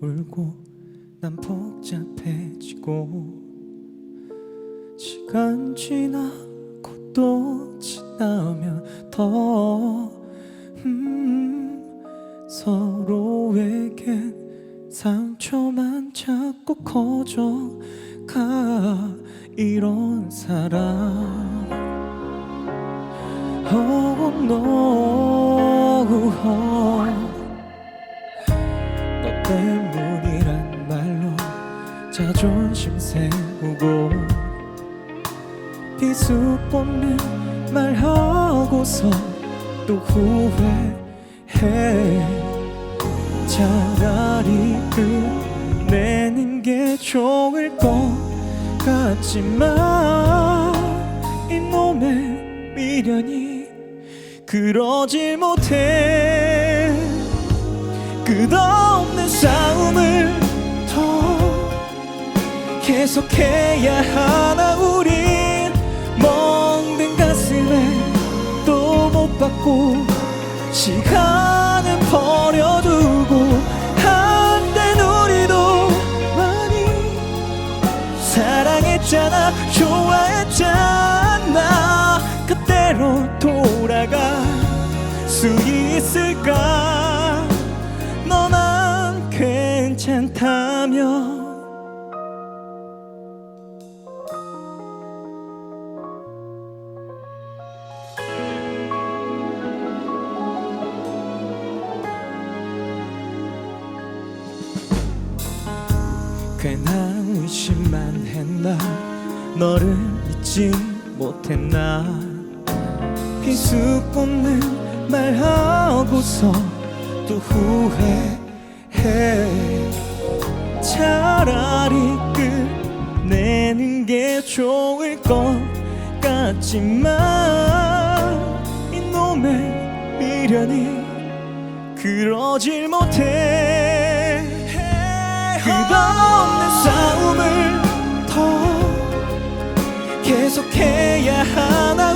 울고 난 복잡해지고 시간 지나고 또 지나면 더 음, 서로에겐 상처만 자꾸 커져가 이런 사람 Oh no 너 때문이란 말로 자존심 세우고 비수없는 말하고서 또 후회해. 차라리 끝내는 게 좋을 것 같지만 이놈의 미련이 그러질 못해. 끝 없는 싸움을 더 계속해야 하나 우린 멍든 가슴에 또 못 받고 시간 괜찮다면 괜한 의심만 했나? 너를 잊지 못했나? 비수없는 말하고서 또 후회 해. 차라리 끝내는 게 좋을 것 같지만 이놈의 미련이 그러질 못해. 끝없는 싸움을 더 계속해야 하나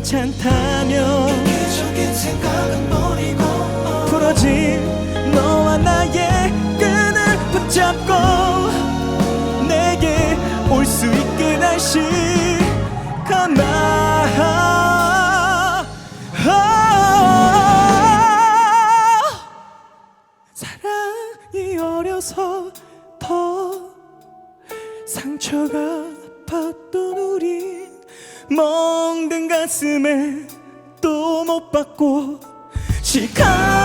괜찮다면 계속인 생각은 버리고 풀어진 너와 나의 끈을 붙잡고 내게 올 수 있게 다시 가나 사랑이 어려서 더 상처가 아팠던 우린 멍든 가슴에 또 못 받고 시간